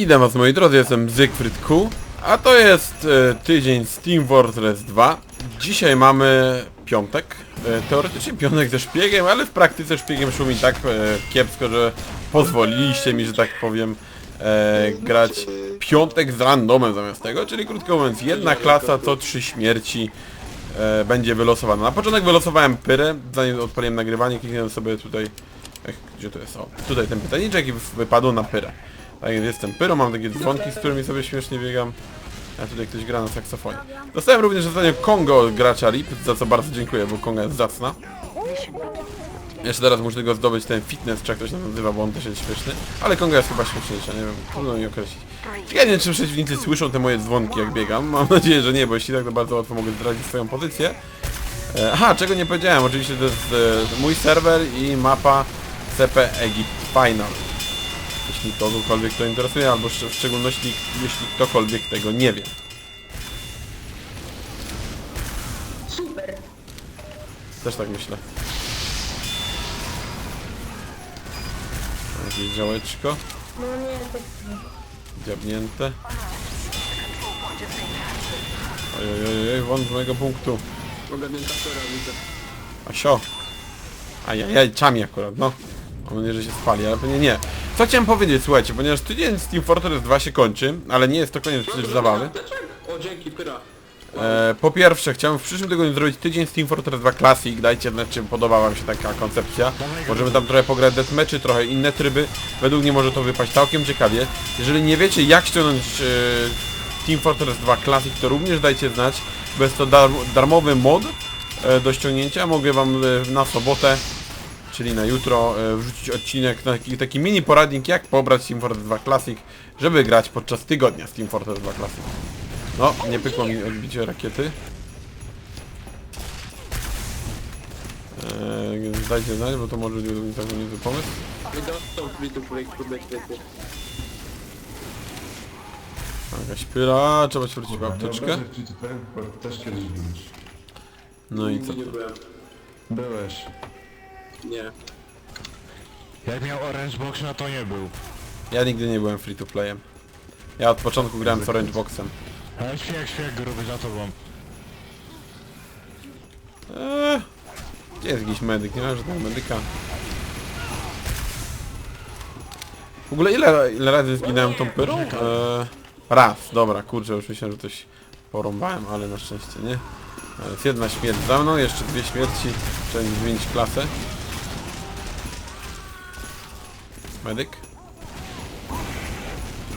Witam was moi drodzy, jestem Zygfryd Q, a to jest e, tydzień z Team Fortress 2. Dzisiaj mamy piątek, e, teoretycznie piątek ze szpiegiem, ale w praktyce szpiegiem szło mi tak e, kiepsko, że pozwoliliście mi, że tak powiem, e, grać piątek z randomem zamiast tego, czyli krótko mówiąc, jedna klasa co trzy śmierci e, będzie wylosowana. Na początek wylosowałem Pyrę, zanim odpaliłem nagrywanie, kliknąłem sobie tutaj, ech, gdzie to jest, o, tutaj ten pytaniczek i wypadło na Pyrę. Tak więc jestem Pyro, mam takie dzwonki, z którymi sobie śmiesznie biegam. A tutaj ktoś gra na saksofonie. Dostałem również ostatnio Kongo od gracza RIP, za co bardzo dziękuję, bo Konga jest zacna. Jeszcze teraz muszę tylko zdobyć ten fitness, czy jak to się nazywa, bo on też jest śmieszny. Ale Konga jest chyba śmieszniejsza, nie wiem, trudno mi określić. Ciekawe, czy przeciwnicy słyszą te moje dzwonki jak biegam. Mam nadzieję, że nie, bo jeśli tak, to bardzo łatwo mogę zdradzić swoją pozycję. E, Aha, czego nie powiedziałem, oczywiście to jest e, mój serwer i mapa CP Egypt Final. Jeśli kogokolwiek to interesuje, albo w szczególności jeśli ktokolwiek tego nie wie. Super. Też tak myślę. Jakieś działeczko, No nie, tak... dziabnięte. Ojej, won z mojego punktu. Ogarnięta pera widzę. A sio. Ajajaj, czami akurat, no. Mam nadzieję, że się spali, ale pewnie nie. Co chciałem powiedzieć, słuchajcie, ponieważ tydzień z Team Fortress 2 się kończy, ale nie jest to koniec przecież zabawy. O, dzięki, pyra. E, po pierwsze, chciałem w przyszłym tygodniu zrobić tydzień z Team Fortress 2 Classic. Dajcie znać, czy podoba wam się taka koncepcja. Możemy tam trochę pograć deathmatchy, trochę inne tryby. Według mnie może to wypaść całkiem ciekawie. Jeżeli nie wiecie, jak ściągnąć e, Team Fortress 2 Classic, to również dajcie znać, bo jest to dar darmowy mod e, do ściągnięcia. Mogę wam e, na sobotę, czyli na jutro, e, wrzucić odcinek, taki, taki mini poradnik, jak pobrać Team Fortress 2 Classic, żeby grać podczas tygodnia z Team Fortress 2 Classic. No, nie pykło mi odbicie rakiety. Eee, dajcie znać, bo to może być całkiem niezły pomysł. Nie dostał free to play, kurde, świetnie. Jakaś pyra, trzeba się wrócić w apteczkę. Też kiedyś byłeś. No i co Nie to? byłem. Byłeś. Nie. Jak miał Orange Box, no to nie był. Ja nigdy nie byłem free to playem. Ja od początku grałem z Orange Boxem. Ale świek, świek, gruby za tobą. Eee, gdzie jest jakiś medyk? Nie ma żadnego medyka. W ogóle ile, ile razy zginąłem tą pyrą? Eee, raz, dobra, kurczę, już myślałem, że coś porąbałem, ale na szczęście nie. E, Jest jedna śmierć za mną, jeszcze dwie śmierci, trzeba mi zmienić klasę. Medyk.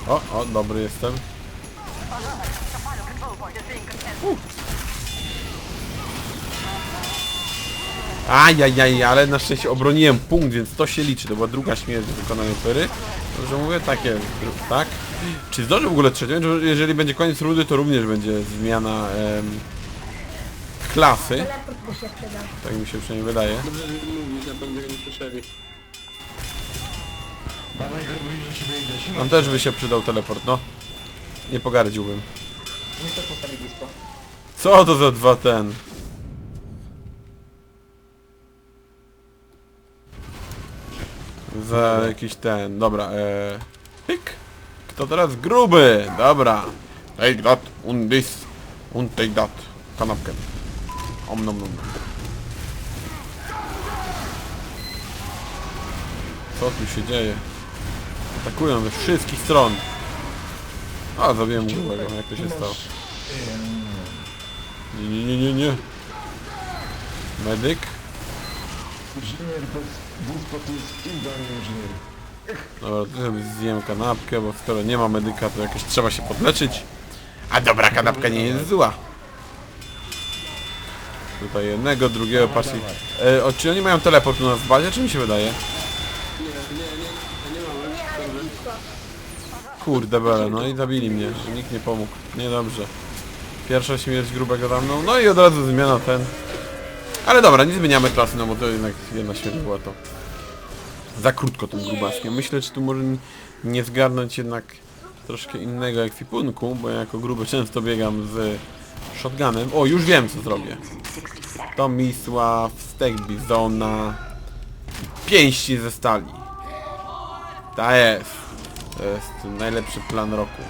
O, o, dobry jestem. Ajajaj, ale na szczęście obroniłem punkt, więc to się liczy. To była druga śmierć w wykonaniu Pery. Dobrze mówię, takie, tak? Czy zdążę w ogóle trzecią? Że Jeżeli będzie koniec rundy, to również będzie zmiana em, klasy. Teleport by się przydał. Tak mi się przynajmniej wydaje. Dobrze, że mówisz, na pewno go nie słyszeli. Dawaj gruby, że ciebie idę się. Tam też by się przydał teleport, no. Nie pogardziłbym. Mi. Co to za dwa ten? Za jakiś ten, dobra, eee... Pyk! Kto teraz gruby? Dobra. Take that, un this, un take that. Kanapkę. Om nom nom. Co tu się dzieje? Atakują ze wszystkich stron. A, zabiłem grubego, jak to się stało? Nie, nie, nie, nie, nie. Medyk? Inżynier bez wózka to jest idealny inżynier. Dobra, to sobie zjem kanapkę, bo skoro nie ma medyka, to jakoś trzeba się podleczyć. A dobra kanapka nie jest zła. Tutaj jednego, drugiego, patrzcie. E, o, czy oni mają teleport u nas w bazie, czy mi się wydaje? Nie, nie, nie, nie, nie mamy. Kurde bele, no i zabili mnie. Nikt nie pomógł. Niedobrze. Pierwsza śmierć grubego za mną, no i od razu zmiana ten. Ale dobra, nie zmieniamy klasy, no bo to jednak jedna śmierć była to. Za krótko tym grubaskiem. Myślę, czy tu może nie zgarnąć jednak troszkę innego ekwipunku, bo ja jako gruby często biegam z Shotgunem. O, już wiem co zrobię. Tomisław, Stek Bizona. Pięści ze stali. Ta jest. To jest najlepszy plan roku.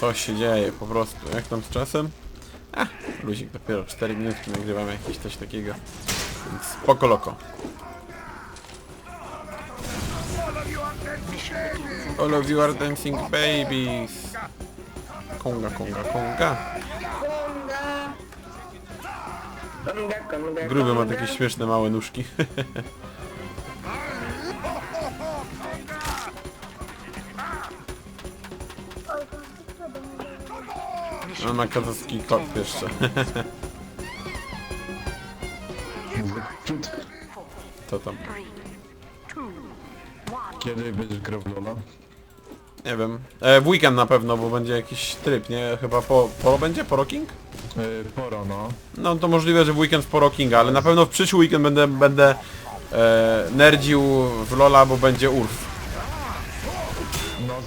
Co się dzieje po prostu? Jak tam z czasem? A, luzik dopiero 4 minutki nagrywamy jakieś coś takiego. Więc spoko loko. All of you are dancing babies. Konga, konga, konga. Gruby ma takie śmieszne małe nóżki. On ma kazowski kot jeszcze. Co tam? kiedy będziesz grał w Lola? Nie wiem. E, w weekend na pewno, bo będzie jakiś tryb, nie? Chyba po, poro będzie? Poro King? Yy, poro, no. No to możliwe, że w weekend w Poro Kinga, ale na pewno w przyszły weekend będę, będę e, nerdził w Lola, bo będzie Urf.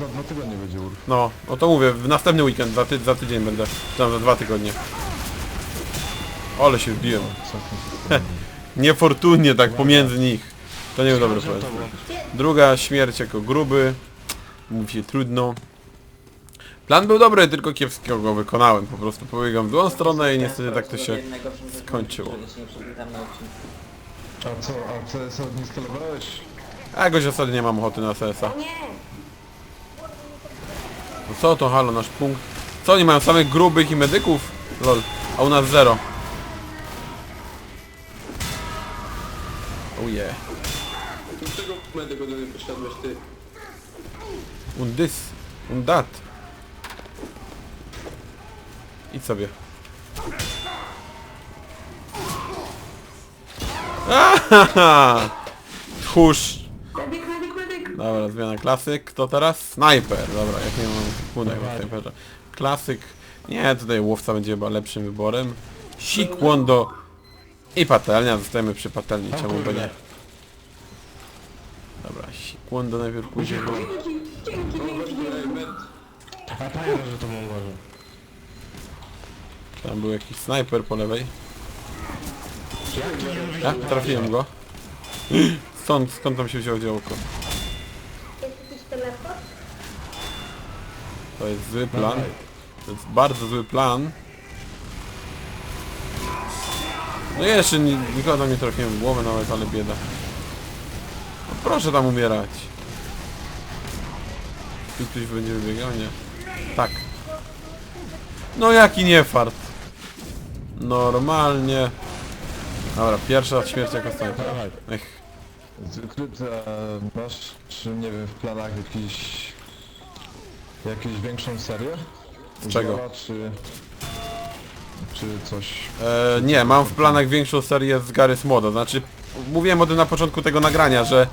No, za dwa tygodnie będzie urf. No, no to mówię, w następny weekend, za, ty, za tydzień będę, tam za dwa tygodnie. Ale się wbiłem. Niefortunnie tak pomiędzy nich. To nie był dobry pomysł. Druga śmierć jako gruby. Mówi się trudno. Plan był dobry, tylko kiepsko go wykonałem. Po prostu pobiegam w drugą stronę i niestety tak to się skończyło. A co, a CS odinstalowałeś? A jakoś ostatnio nie mam ochoty na CS-a. No co to halo, nasz punkt? Co oni mają samych grubych i medyków? Lol. A u nas zero. Oh yeah. Dlaczego medyk ode mnie poszedłeś ty? Und this. Und that. Idź sobie. Ahaha! Tchórz. Dobra, zmiana klasyk. Kto teraz? Snajper. Dobra, jak nie mam punek na snajperze. Klasyk. Nie, tutaj łowca będzie chyba lepszym wyborem. Sik, Wondo i patelnia. Zostajemy przy patelni, czemu by nie? Dobra, sik, Wondo najpierw A pamiętam, że to. Tam był jakiś snajper po lewej. Jak to nie? Ja trafiłem go. Stąd, skąd tam się wzięło działko? Jest jakiś telefon? To jest zły plan. To jest bardzo zły plan. No jeszcze ni nikogo nie trafiłem w głowę nawet, ale bieda. No proszę tam umierać. Tu ktoś będzie wybiegał? Nie. Tak. No jaki nie fart. Normalnie. Dobra, pierwsza śmierć jako snajper. Ech. Zygfryd, a masz, czy nie wiem, w planach jakiś... jakąś większą serię? Z czego? Lola, czy... czy coś... E, nie, mam w planach większą serię z Garry's Moda. Znaczy, mówiłem o tym na początku tego nagrania, że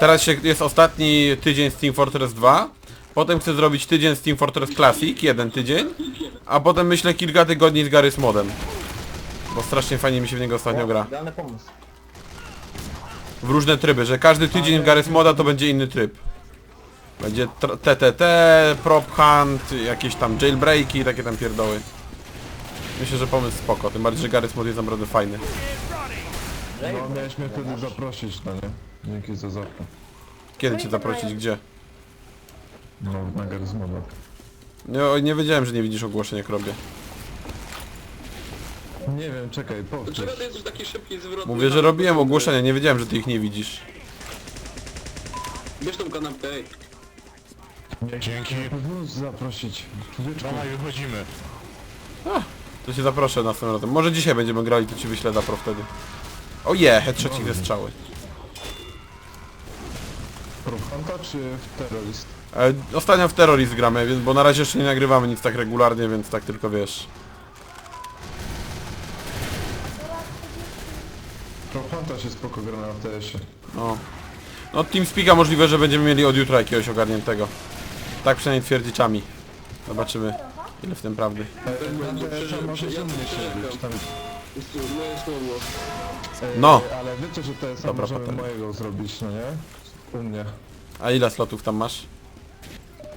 teraz się, jest ostatni tydzień z Team Fortress 2. Potem chcę zrobić tydzień z Team Fortress Classic, jeden tydzień. A potem myślę kilka tygodni z Garry's Modem. Bo strasznie fajnie mi się w niego ostatnio gra. Idealny pomysł. W różne tryby, że każdy tydzień w Garry's Moda to będzie inny tryb. Będzie TTT, Prop Hunt, jakieś tam jailbreaki, takie tam pierdoły. Myślę, że pomysł spoko, tym bardziej, że Garry's Mod jest naprawdę fajny. No, miałeś mnie wtedy zaprosić, no nie? Dzięki za zapłat. Kiedy cię zaprosić, gdzie? No, na Garyzmoda. Nie, nie wiedziałem, że nie widzisz ogłoszeń jak robię. Nie wiem, czekaj, powtórz. dlaczego ty jesteś taki szybki zwrot? Mówię, że robiłem ogłoszenia, nie wiedziałem, że ty ich nie widzisz. Bierz tą kanapkę, ej. Dzięki. Zaprosić. Dawaj, wychodzimy. To się zaproszę następnym razem. Może dzisiaj będziemy grali, to ci wyślę zapro wtedy. O je, headshotcik ze strzały. Profanta czy w terroryst? E, ostatnio w Terrorist gramy, więc, bo na razie jeszcze nie nagrywamy nic tak regularnie, więc tak tylko wiesz. Profanta się spoko gra na TS-ie. No. No TeamSpeaka możliwe, że będziemy mieli od jutra jakiegoś ogarniętego. Tak przynajmniej twierdzi. Zobaczymy, ile w tym prawdy. Jest No. Ale wiecie, że TS-a Dobra, możemy potem. mojego zrobić, no nie? U mnie. A ile slotów tam masz?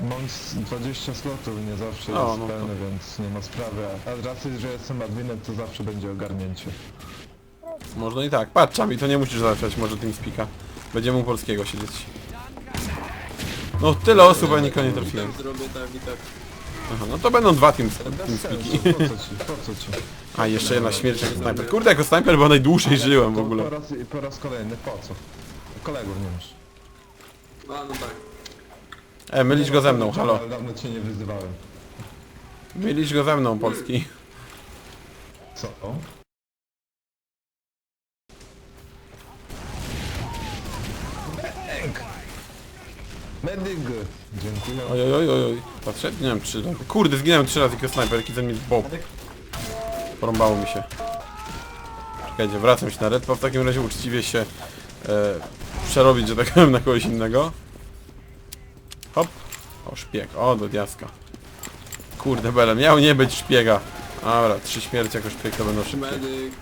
Mam z 20 slotów, nie zawsze O, jest no to- pełny, więc nie ma sprawy. A z racji, że jestem adminem, to zawsze będzie ogarnięcie. Można i tak. Patrz, Czami, to nie musisz załatwiać może TeamSpeaka. Będziemy u polskiego siedzieć. No tyle osób, a nikogo nie trafiłem. tak zrobię tak i tak. Aha, no to będą dwa team, Bez TeamSpeaki. sensu, po co ci, po co ci? A, jeszcze jedna śmierć jako snajper. Kurde, jako snajper, bo najdłużej żyłem w To ogóle. Po raz, po raz kolejny, po co? Kolegów nie masz. A no tak. E, mylisz go ze mną, halo. Ale dawno cię nie wyzywałem. Mylisz go ze mną, polski. Co? Medyg! Dziękuję. Oj, oj, oj, oj, oj. Patrzę, nie wiem, trzy razy. Kurde, zginąłem trzy razy jako snajper, jaki ten mi bob. Porąbało mi się. Czekajcie, wracam się na red, w takim razie uczciwie się e, przerobić, że tak powiem, na kogoś innego. Hop. O, szpieg. O, do diaska. Kurde, bele, miał nie być szpiega. Dobra, trzy śmierci jako szpieg to będą szybkie. Medyk.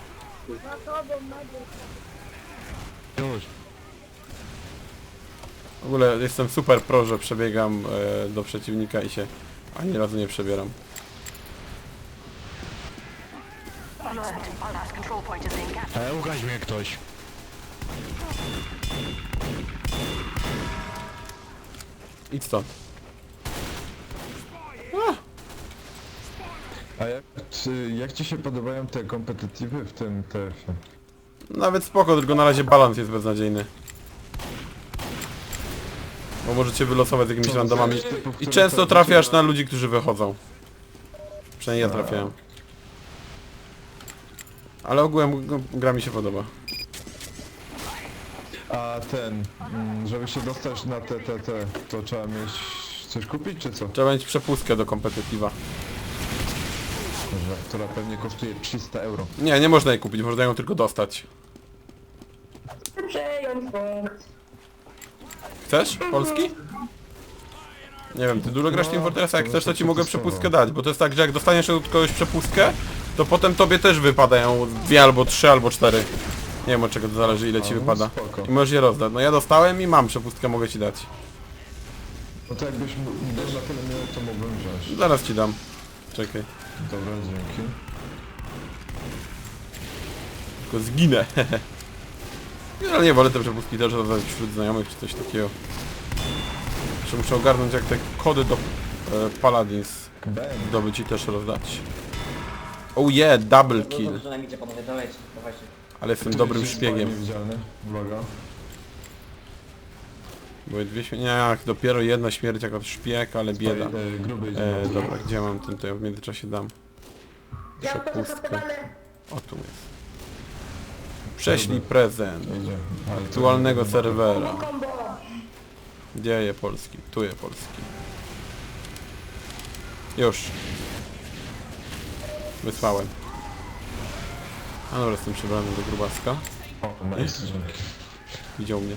Już. W ogóle jestem super pro, że przebiegam e, do przeciwnika i się ani razu nie przebieram. Alert. Our last control point is being captured. E, ugaź mnie ktoś. Idź stąd. A jak, czy, jak ci się podobają te kompetytywy w tym TF-ie? Nawet spoko, tylko na razie balans jest beznadziejny. Bo możecie wylosować z jakimiś randomami. typów, I często to- trafiasz na ludzi, którzy wychodzą. Przynajmniej ja trafiałem. Ale ogółem gra mi się podoba. A ten, mm, żeby się dostać na te, te, te, to trzeba mieć coś kupić, czy co? Trzeba mieć przepustkę do kompetytywa. Że- Która pewnie kosztuje 300 euro. Nie, nie można jej kupić, można ją tylko dostać. Przejąć punkt. Chcesz? Polski? Nie wiem, ty dużo grasz w Team Fortressa, jak chcesz to ci mogę przepustkę dać, bo to jest tak, że jak dostaniesz od kogoś przepustkę, to potem tobie też wypadają dwie albo trzy albo cztery. Nie wiem od czego to zależy ile ci no wypada. I możesz je rozdać. No ja dostałem i mam przepustkę, mogę ci dać. No to jakbyś m- był na tyle miły, to mógłbym wziąć. Zaraz ci dam. Czekaj. Dobra, dzięki. Tylko zginę. Ale nie wolę te przepustki też rozdać wśród znajomych czy coś takiego. Jeszcze muszę ogarnąć jak te kody do e, Paladins Bang! zdobyć i też rozdać. Oh yeah, double No kill. dobrze, nam idzie panowie, dawajcie, dawajcie. Ale jestem dobrym szpiegiem. Niewidzialny, uwaga. Były dwie śmierci. Nie, jak dopiero jedna śmierć jako szpieg, ale bieda. E, gruby idzie. E, dobra, gdzie mam ten, to ja w międzyczasie dam. Przepustkę. O, tu jest. Prześlij prezent. Aktualnego serwera. Gdzie je Polski? Tu je Polski. Już. Wysłałem. A dobra, jestem przebrany do grubaska. O. Widział mnie.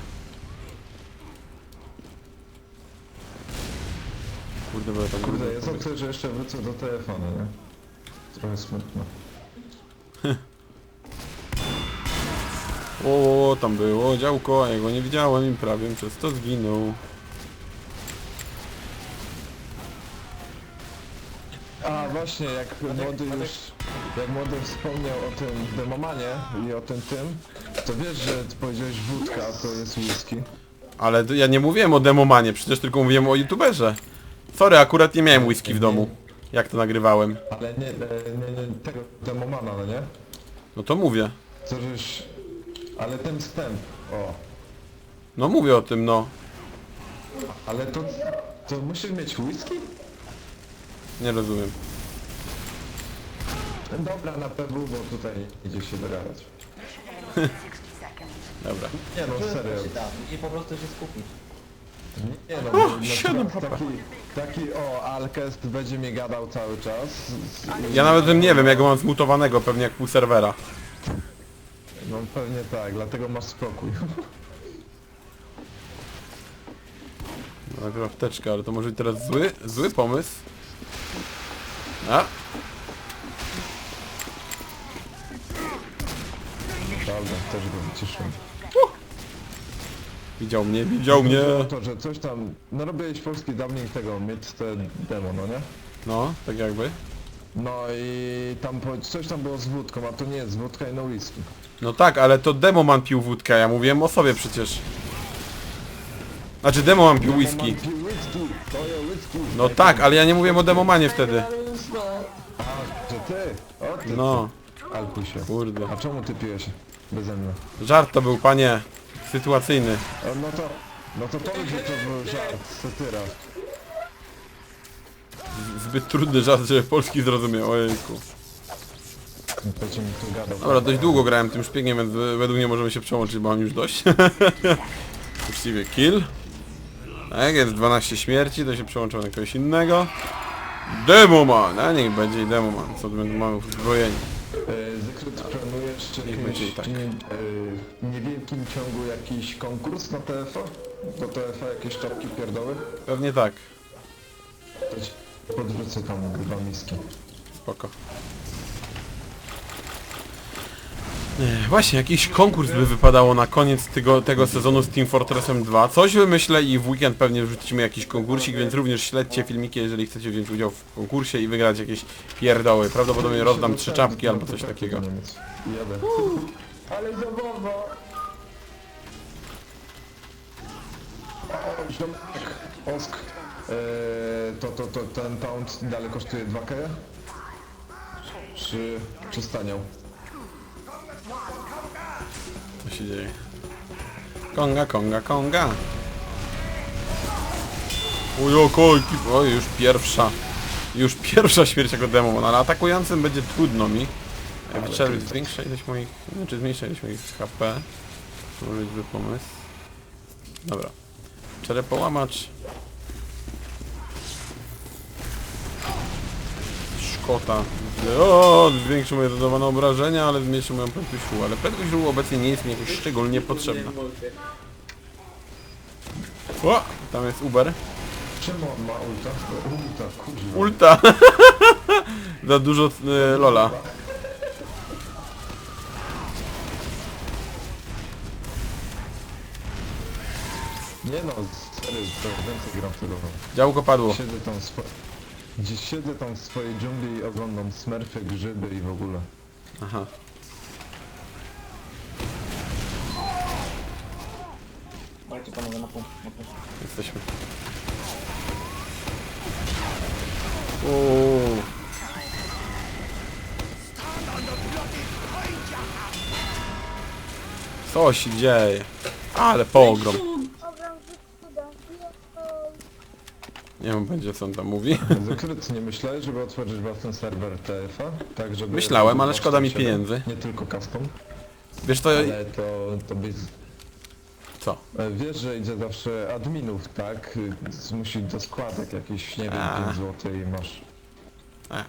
Kurde, bo ja tam Kurde, pobiegł. opcja, że jeszcze wrócę do telefonu, nie? Trochę smutno. O, tam było działko, a ja go nie widziałem i prawie przez to zginął. A właśnie, jak młody już, jak młody wspomniał o tym demomanie i o tym tym, to wiesz, że ty powiedziałeś wódka, a to jest whisky. Ale to ja nie mówiłem o demomanie, przecież tylko mówiłem o youtuberze. Sorry, akurat nie miałem whisky w domu. Jak to nagrywałem. Ale nie, e, nie, nie tego demomana, no nie? No to mówię. Co żeś... Ale ten wstęp, o. No mówię o tym, no. Ale to, to musisz mieć whisky? Nie rozumiem. Dobra, na PW, bo tutaj idzie się dogadać. 60 seconds. Dobra. Nie no, serio. i po prostu się skupić. Nie no, bo na siedem przykład taki, taki o, Alkest będzie mi gadał cały czas. Ja nawet bym nie wiem, jak go mam zmutowanego, pewnie jak pół serwera. No pewnie tak, dlatego masz spokój. Dobra, apteczka, ale to może być teraz zły, zły pomysł. A, Prawda, też go wyciszyłem. Widział mnie, widział mnie. To, że coś tam, no robiłeś polski dubbing tego Myth the Demo, no nie? No, tak jakby. No i tam po- coś tam było z wódką, a to nie jest wódka i no whisky. No tak, ale to Demoman pił wódkę, ja mówiłem o sobie przecież. Znaczy Demoman pił whisky. No tak, ale ja nie mówiłem o Demomanie wtedy. A, że ty? O ty, No, kurde. A czemu ty piłeś beze mnie? Żart to był, panie. Sytuacyjny. O, no to, no to powiedz, że to był żart, satyra. Zbyt trudny żart, żeby polski zrozumiał, ojejku. Będzie mi tu gadał. Dobra, dość długo grałem tym szpiegiem, więc według mnie możemy się przełączyć, bo mam już dość. Uczciwie kill. Tak, jest 12 śmierci, to się przełączą na kogoś innego. Demoman! A niech będzie i Demoman, co tu będą mamy uzbrojeni. E, Zykryt planujesz czy Niech będzie i tak. e, niewielkim ciągu jakiś konkurs na TFA? Do TFA jakieś czapki pierdoły? Pewnie tak. Podrzucę tam dwa miski. Spoko. Nie, właśnie, jakiś konkurs by wypadało na koniec tego, tego sezonu z Team Fortressem 2. Coś wymyślę i w weekend pewnie wrzucimy jakiś konkursik, więc również śledźcie filmiki, jeżeli chcecie wziąć udział w konkursie i wygrać jakieś pierdoły. Prawdopodobnie rozdam trzy czapki albo coś takiego. Ale zabawa. O, ziomek, Osk. E, to, to, to ten pound dalej kosztuje 2K? Czy, czy staniał? Się dzieje? Konga, konga, konga. Ujo, kolki. Oj, już pierwsza. Już pierwsza śmierć jako demon, ale atakującym będzie trudno mi. Wyczerpić zwiększa ilość moich... Znaczy zmniejsza ilość moich HP. To może być zły pomysł. Dobra. Czerepołamacz. Szkota. O, zwiększy moje zadawane obrażenia, ale zmniejszy moją prędkość ruchu. Ale prędkość ruchu obecnie nie jest mi jakoś szczególnie potrzebna. O, tam jest Uber. Czemu on ma ulta? Ulta, kurwa. Ulta! Za dużo e, Lola. Nie no, serio, to więcej gram w tego. Działko padło. Siedzę tam. Gdzieś siedzę tam w swojej dżungli i oglądam smerfy, grzyby i w ogóle. Aha. Dajcie panowie na punkt. na punkt. Jesteśmy. Uuu. Co się dzieje? Ale pogrom. Nie wiem, będzie co on tam mówi. Zakryt, nie myślałeś, żeby otworzyć własny serwer TFA? Tak, żeby... Myślałem, ale szkoda mi 27, pieniędzy. Nie tylko custom, Wiesz to... ale to, to byś... Co? E, Wiesz, że idzie zawsze adminów, tak? Y, Musi do składek jakieś, nie wiem, A. 5 zł i masz... A.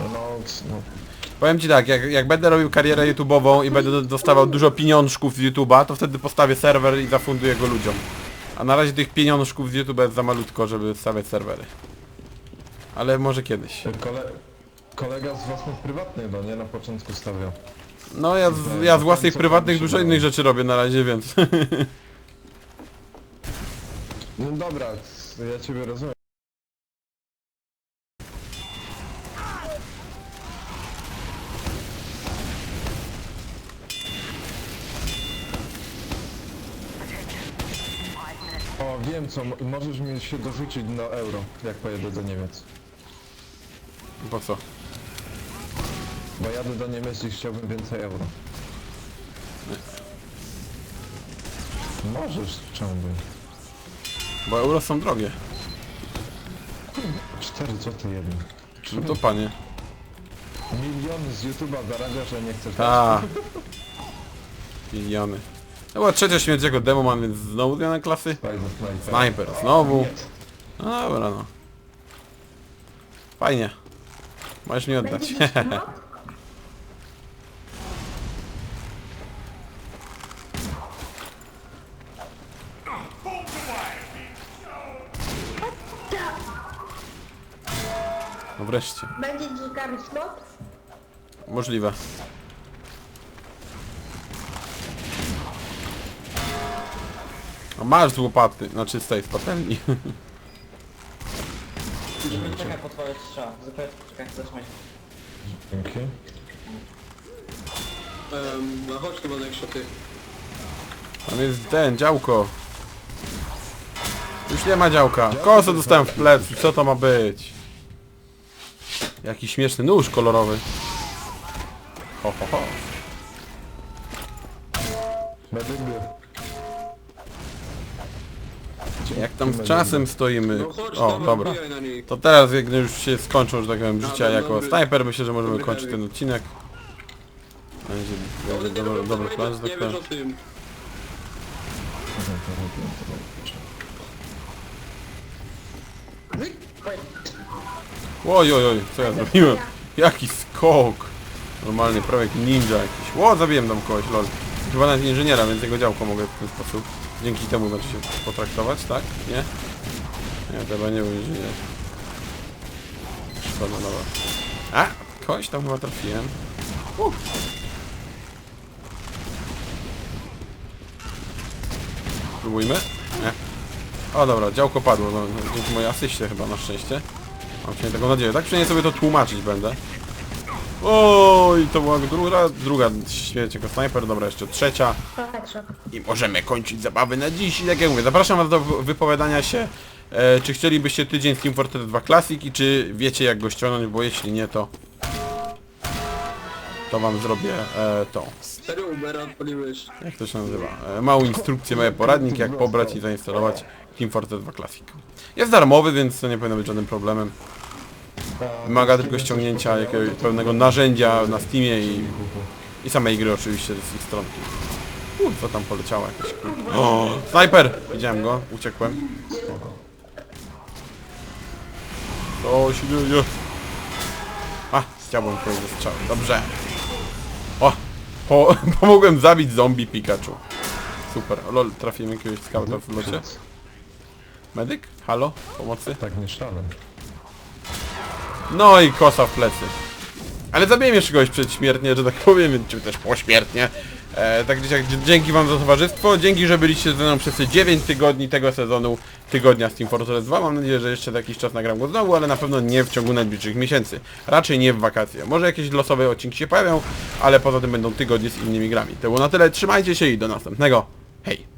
No, no, Powiem ci tak, jak, jak będę robił karierę YouTube'ową i będę dostawał dużo pieniążków z YouTube'a, to wtedy postawię serwer i zafunduję go ludziom. A na razie tych pieniążków z YouTube'a jest za malutko, żeby stawiać serwery. Ale może kiedyś. kole... kolega z własnych prywatnych, no nie? Na początku stawiał. No ja z, ja z własnych prywatnych dużo innych rzeczy robię na razie, więc... No dobra, ja ciebie rozumiem. Co, mo- możesz mi się dorzucić na euro, jak pojedę do Niemiec. Po co? Bo jadę do Niemiec i chciałbym więcej euro. Możesz, czemu by? Bo euro są drogie. 4 zł jedno. No to panie. Miliony z YouTube'a zarabiasz, a nie chcesz Ta. Miliony. To była trzecia śmierć jako demo mam, więc znowu zmiana klasy. Sniper. Znowu. No dobra no. Fajnie. Możesz mi oddać. Będzie jakiś mod? No wreszcie. Będzie garść mod? Możliwe. A masz z łopaty, znaczy z tej, z patelni. Czekaj po twoje strzał. Zupełnie, czekaj, zatrzymaj się. Dzięki. Ehm, no chodź tu Bonek, ty. Tam jest ten, działko. Już nie ma działka. Kosę dostałem w plecy, co to ma być? Jaki śmieszny nóż kolorowy. Ho, ho, ho. Tam z czasem stoimy? No chodź, O, dawaj, dobra. wbijaj na nich. To teraz, jak już się skończą, że tak powiem, życia Dobra, jako dobry. snajper, myślę, że możemy Dobry kończyć heavy. ten odcinek. Będzie, nie, dobry, plan, że nie tak wiesz powiem. o tym. Oj, oj, oj, co ja zrobiłem? Jaki skok! Normalnie, prawie jak ninja jakiś. Ło, zabiłem tam kogoś, lol. Chyba nawet inżyniera, więc jego działko mogę w ten sposób. Dzięki temu znaczy się potraktować, tak? Nie? Nie, chyba nie był inżynier. Szkoda, dobra. A! Kogoś tam chyba trafiłem. Uh. Spróbujmy. Nie. O dobra, działko padło, no, dzięki mojej asyście chyba na szczęście. Mam przynajmniej taką nadzieję. Tak przynajmniej sobie to tłumaczyć będę. Oj, to była druga, druga śmierć jako snajper, dobra, jeszcze trzecia. I możemy kończyć zabawy na dziś. I tak jak mówię, zapraszam was do wy- wypowiadania się, e, czy chcielibyście tydzień z Team Fortress 2 Classic i czy wiecie jak go ściągnąć, bo jeśli nie, to to wam zrobię e, to. Serio Ubera odpaliłeś. Jak to się nazywa? E, małą instrukcję, mały poradnik, jak pobrać i zainstalować Team Fortress 2 Classic. Jest darmowy, więc to nie powinno być żadnym problemem. Wymaga tylko ściągnięcia jakiegoś pewnego narzędzia na Steamie i, i samej gry oczywiście z ich stronki. Co tam poleciało jakieś kul- O, snajper! Widziałem go, uciekłem. Co się dzieje? A, chciałbym kogoś strzały. Dobrze. O! Po, pomogłem zabić zombie Pikachu. Super. Lol, trafiłem jakiegoś skauta w locie. Medyk? Halo? Pomocy? Tak niszczany. No i kosa w plecy. Ale zabiłem jeszcze kogoś przedśmiertnie, że tak powiem, czy też pośmiertnie. E, tak gdzieś jak dzięki wam za towarzystwo, dzięki, że byliście ze mną przez te 9 tygodni tego sezonu tygodnia z Team Fortress 2. Mam nadzieję, że jeszcze za jakiś czas nagram go znowu, ale na pewno nie w ciągu najbliższych miesięcy. Raczej nie w wakacje. Może jakieś losowe odcinki się pojawią, ale poza tym będą tygodnie z innymi grami. To było na tyle, trzymajcie się i do następnego. Hej!